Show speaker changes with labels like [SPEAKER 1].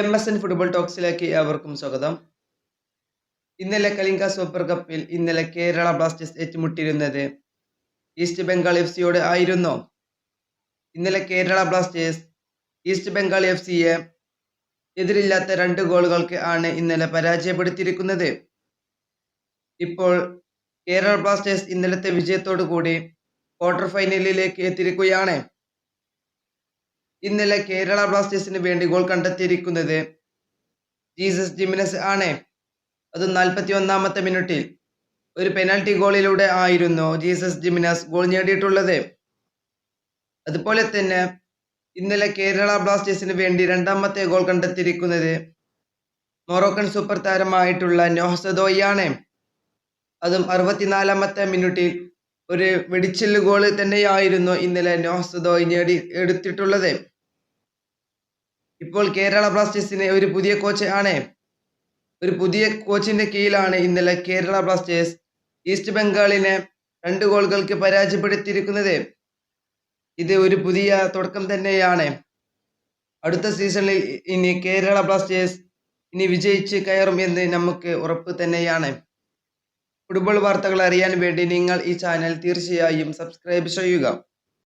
[SPEAKER 1] M S N football ടോക്സിലേക്ക് ഏവർക്കും സ്വാഗതം. ഇന്നലെ കലിംഗ സൂപ്പർ കപ്പിൽ ഇന്നലെ കേരള ബ്ലാസ്റ്റേഴ്സ് ഏറ്റുമുട്ടിയിരുന്നത് ഈസ്റ്റ് ബംഗാൾ എഫ് സിയോട് ആയിരുന്നു. ഇന്നലെ Kerala Blasters east Bengal F സിയെ എതിരില്ലാത്ത രണ്ട് ഗോളുകൾക്ക് ആണ് ഇന്നലെ പരാജയപ്പെടുത്തിയിരിക്കുന്നത്. ഇപ്പോൾ കേരള ബ്ലാസ്റ്റേഴ്സ് ഇന്നലത്തെ വിജയത്തോടു കൂടി ക്വാർട്ടർ ഫൈനലിലേക്ക് എത്തിയിരിക്കുകയാണ്. ഇന്നലെ കേരള ബ്ലാസ്റ്റേഴ്സിന് വേണ്ടി ഗോൾ കണ്ടെത്തിയിരിക്കുന്നത് ജീസസ് ജിമിനസ് ആണ്. അത് നാൽപ്പത്തി ഒന്നാമത്തെ മിനിറ്റിൽ ഒരു പെനാൽറ്റി ഗോളിലൂടെ ആയിരുന്നു ജീസസ് ജിമിനസ് ഗോൾ നേടിയിട്ടുള്ളത്. അതുപോലെ തന്നെ ഇന്നലെ കേരള ബ്ലാസ്റ്റേഴ്സിന് വേണ്ടി രണ്ടാമത്തെ ഗോൾ കണ്ടെത്തിയിരിക്കുന്നത് മൊറോക്കൻ സൂപ്പർ താരമായിട്ടുള്ള നോഹസദോയാണ് അതും അറുപത്തിനാലാമത്തെ മിനിറ്റിൽ ഒരു വെടിച്ചിൽ ഗോൾ തന്നെയായിരുന്നു ഇന്നലെ നോഹസദോയ് നേടി എടുത്തിട്ടുള്ളത്. ഇപ്പോൾ കേരള ബ്ലാസ്റ്റേഴ്സിന് ഒരു പുതിയ കോച്ച് ആണ്. ഒരു പുതിയ കോച്ചിന്റെ കീഴിലാണ് ഇന്നലെ കേരള ബ്ലാസ്റ്റേഴ്സ് ഈസ്റ്റ് ബംഗാളിനെ രണ്ട് ഗോളുകൾക്ക് പരാജയപ്പെടുത്തിയിരിക്കുന്നത്. ഇത് ഒരു പുതിയ തുടക്കം തന്നെയാണ്. അടുത്ത സീസണിൽ ഇനി കേരള ബ്ലാസ്റ്റേഴ്സ് ഇനി വിജയിച്ച് കയറും എന്ന് നമുക്ക് ഉറപ്പ് തന്നെയാണ്. ഫുട്ബോൾ വാർത്തകൾ അറിയാൻ വേണ്ടി നിങ്ങൾ ഈ ചാനൽ തീർച്ചയായും സബ്സ്ക്രൈബ് ചെയ്യുക.